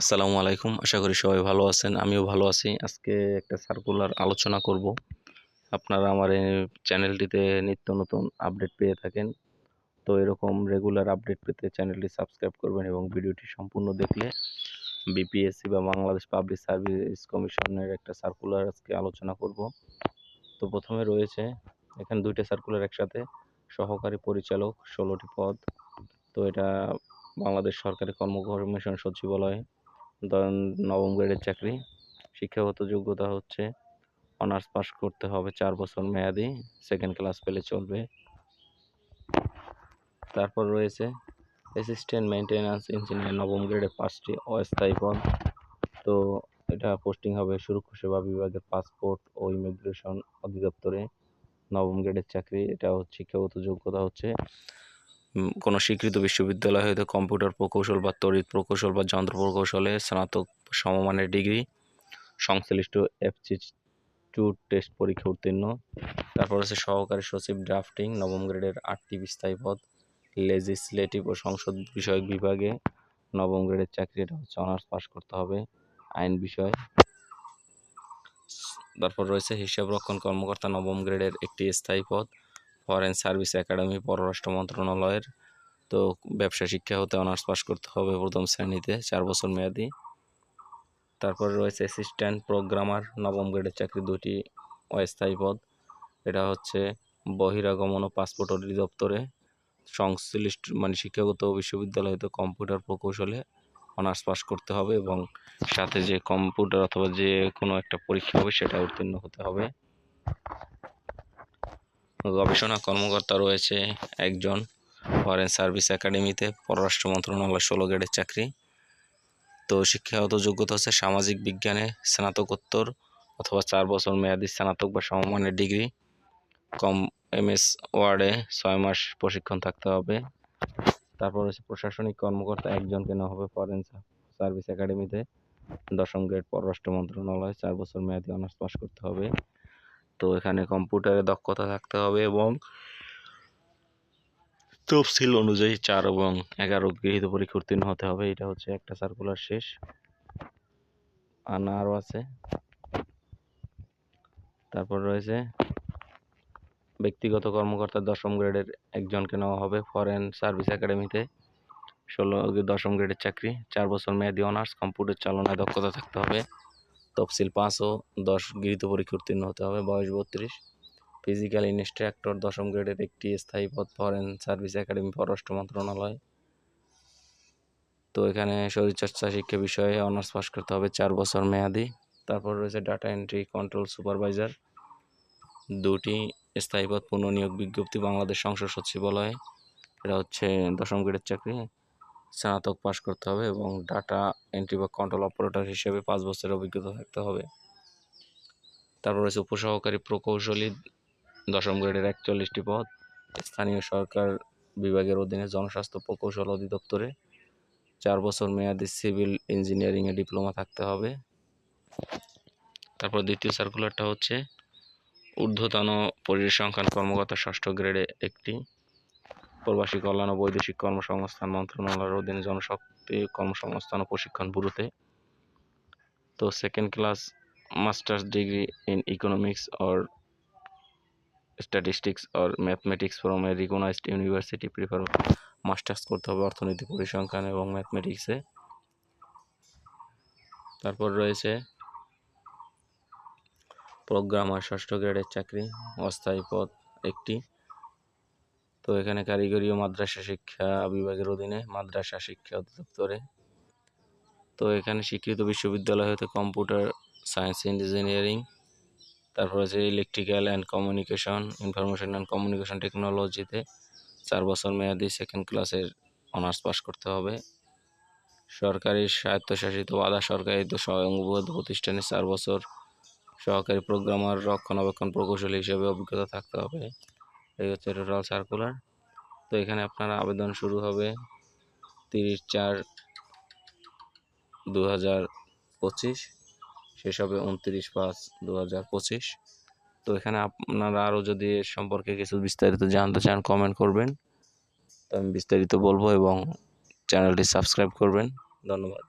আসসালামু আলাইকুম। আশা করি সবাই ভালো আছেন, আমিও ভালো আছি। আজকে একটা সার্কুলার আলোচনা করব। আপনারা আমার এই চ্যানেলটিতে নিত্য নতুন আপডেট পেয়ে থাকেন। তো এরকম রেগুলার আপডেট পেতে চ্যানেলটি সাবস্ক্রাইব করবেন এবং ভিডিওটি সম্পূর্ণ দেখলে বিপিএসসি বা বাংলাদেশ পাবলিক সার্ভিস কমিশনের একটা সার্কুলার আজকে আলোচনা করব। তো প্রথমে রয়েছে, এখানে দুইটা সার্কুলার একসাথে। সহকারী পরিচালক, ষোলোটি পদ। তো এটা বাংলাদেশ সরকারি কর্মকমিশন সচিবালয়। ধরেন নবম গ্রেডের চাকরি। শিক্ষাগত যোগ্যতা হচ্ছে অনার্স পাস করতে হবে চার বছর মেয়াদি সেকেন্ড ক্লাস পেলে চলবে। তারপর রয়েছে অ্যাসিস্ট্যান্ট মেনটেন্যান্স ইঞ্জিনিয়ার নবম গ্রেডে পাঁচটি অস্থায়ী পদ। তো এটা পোস্টিং হবে সুরক্ষা সেবা বিভাগের পাসপোর্ট ও ইমিগ্রেশন অধিদপ্তরে। নবম গ্রেডের চাকরি, এটা হচ্ছে শিক্ষাগত যোগ্যতা হচ্ছে কোনো স্বীকৃত বিশ্ববিদ্যালয় হয়তো কম্পিউটার প্রকৌশল বা তড়িৎ প্রকৌশল বা যন্ত্র প্রকৌশলে স্নাতক সমমানের ডিগ্রি, সংশ্লিষ্ট এফসি টু টেস্ট পরীক্ষা উত্তীর্ণ। তারপর হচ্ছে সহকারী সচিব ড্রাফটিং, নবম গ্রেডের আটটি বিস্তায়ী পদ, লেজিসলেটিভ ও সংসদ বিষয়ক বিভাগে নবম গ্রেডের চাকরি, এটা হচ্ছে অনার্স পাস করতে হবে, আইন বিষয়। তারপর রয়েছে হিসাব রক্ষণ কর্মকর্তা, নবম গ্রেডের একটি স্থায়ী পদ ফরেন সার্ভিস একাডেমি পররাষ্ট্র মন্ত্রণালয়ের। তো ব্যবসা শিক্ষা হতে অনার্স পাস করতে হবে প্রথম শ্রেণীতে, চার বছর মেয়াদি। তারপর রয়েছে অ্যাসিস্ট্যান্ট প্রোগ্রামার নবম গ্রেডের চাকরি দুটি অস্থায়ী পদ। এটা হচ্ছে বহিরাগমন ও পাসপোর্ট অধিদপ্তরে সংশ্লিষ্ট মানে শিক্ষাগত বিশ্ববিদ্যালয় হতে কম্পিউটার প্রকৌশলে অনার্স পাস করতে হবে এবং সাথে যে কম্পিউটার অথবা যে কোনো একটা পরীক্ষা হবে সেটা উত্তীর্ণ হতে হবে। গবেষণা কর্মকর্তা রয়েছে একজন ফরেন সার্ভিস একাডেমিতে পররাষ্ট্র মন্ত্রণালয়, ষোলো গ্রেডের চাকরি। তো শিক্ষাগত যোগ্যতা হচ্ছে সামাজিক বিজ্ঞানে স্নাতকোত্তর অথবা চার বছর মেয়াদি স্নাতক বা সমমানের ডিগ্রি। কম এম এস ওয়ার্ডে ছয় মাস প্রশিক্ষণ থাকতে হবে। তারপর হচ্ছে প্রশাসনিক কর্মকর্তা একজনকে নেওয়া হবে ফরেন সার্ভিস একাডেমিতে দশম গ্রেড পররাষ্ট্র মন্ত্রণালয়, চার বছর মেয়াদী অনার্স পাস করতে হবে। তো এখানে কম্পিউটারে দক্ষতা থাকতে হবে এবং তফসিল অনুযায়ী চার এবং এগারো গৃহীত পরীক্ষা উত্তীর্ণ হতে হবে। এটা হচ্ছে একটা সার্কুলার শেষ। আনা আরও আছে। তারপর রয়েছে ব্যক্তিগত কর্মকর্তা দশম গ্রেডের একজনকে নেওয়া হবে ফরেন সার্ভিস একাডেমিতে। ষোলো দশম গ্রেডের চাকরি, চার বছর মেয়াদি অনার্স, কম্পিউটার চালনায় দক্ষতা থাকতে হবে। তফসিল পাঁচ ও দশ গৃহীত পরীক্ষা উত্তীর্ণ হতে হবে। বয়স বত্রিশ। ফিজিক্যাল ইনস্ট্রাক্টর দশম গ্রেডের একটি স্থায়ী পদ ফরেন সার্ভিস একাডেমি পররাষ্ট্র মন্ত্রণালয়। তো এখানে শরীরচর্চা শিক্ষা বিষয়ে অনার্স পাস করতে হবে চার বছর মেয়াদি। তারপর রয়েছে ডাটা এন্ট্রি কন্ট্রোল সুপারভাইজার দুটি স্থায়ী পদ পুনঃনিয়োগ বিজ্ঞপ্তি বাংলাদেশ সংসদ সচিবালয়ে। এটা হচ্ছে দশম গ্রেডের চাকরি। স্নাতক পাশ করতে হবে এবং ডাটা এন্ট্রি বা কন্ট্রোল অপারেটর হিসেবে পাঁচ বছরের অভিজ্ঞতা থাকতে হবে। তারপর রয়েছে উপসহকারী প্রকৌশলী, দশম গ্রেডের একচল্লিশটি পদ, স্থানীয় সরকার বিভাগের অধীনে জনস্বাস্থ্য প্রকৌশল অধিদপ্তরে চার বছর মেয়াদি সিভিল ইঞ্জিনিয়ারিংয়ে ডিপ্লোমা থাকতে হবে। তারপর দ্বিতীয় সার্কুলারটা হচ্ছে ঊর্ধ্বতন পরিসংখ্যান কর্মকর্তা ষষ্ঠ গ্রেডে একটি। প্রবাসী কল্যাণ ও বৈদেশিক কর্মসংস্থান মন্ত্রণালয়ের অধীনে জনশক্তি কর্মসংস্থান ও প্রশিক্ষণ ব্যুরোতে। তো second class masters degree in economics or statistics or mathematics from a recognised university prefer masters করতে হবে অর্থনীতি পরিসংখ্যান এবং ম্যাথমেটিক্সে তারপর রয়েছে প্রোগ্রামার ষষ্ঠ গ্রেডের চাকরি, অস্থায়ী পদ একটি। তো এখানে কারিগরি ও মাদ্রাসা শিক্ষা বিভাগের অধীনে মাদ্রাসা শিক্ষা অধিদপ্তরে। তো এখানে স্বীকৃত বিশ্ববিদ্যালয় হতে কম্পিউটার সায়েন্স ইঞ্জিনিয়ারিং, তারপর আছে electrical and communication, information and communication টেকনোলজিতে চার বছর মেয়াদি সেকেন্ড ক্লাসের অনার্স পাস করতে হবে। সরকারি স্বায়ত্তশাসিত আধা সরকারি তো স্বয়ংবদ্ধ প্রতিষ্ঠানে চার বছর সহকারী প্রোগ্রামার রক্ষণাবেক্ষণ প্রকৌশলী হিসেবে অভিজ্ঞতা থাকতে হবে। এই হচ্ছে টোটাল সার্কুলার তো এখানে আপনারা আবেদন শুরু হবে তিরিশ চার দু হাজার পঁচিশ, শেষ হবে উনত্রিশ পাঁচ দু হাজার পঁচিশ। তো এখানে আপনারা আরও যদি এর সম্পর্কে কিছু বিস্তারিত জানতে চান কমেন্ট করবেন। তো আমি বিস্তারিত বলব এবং চ্যানেলটি সাবস্ক্রাইব করবেন। ধন্যবাদ।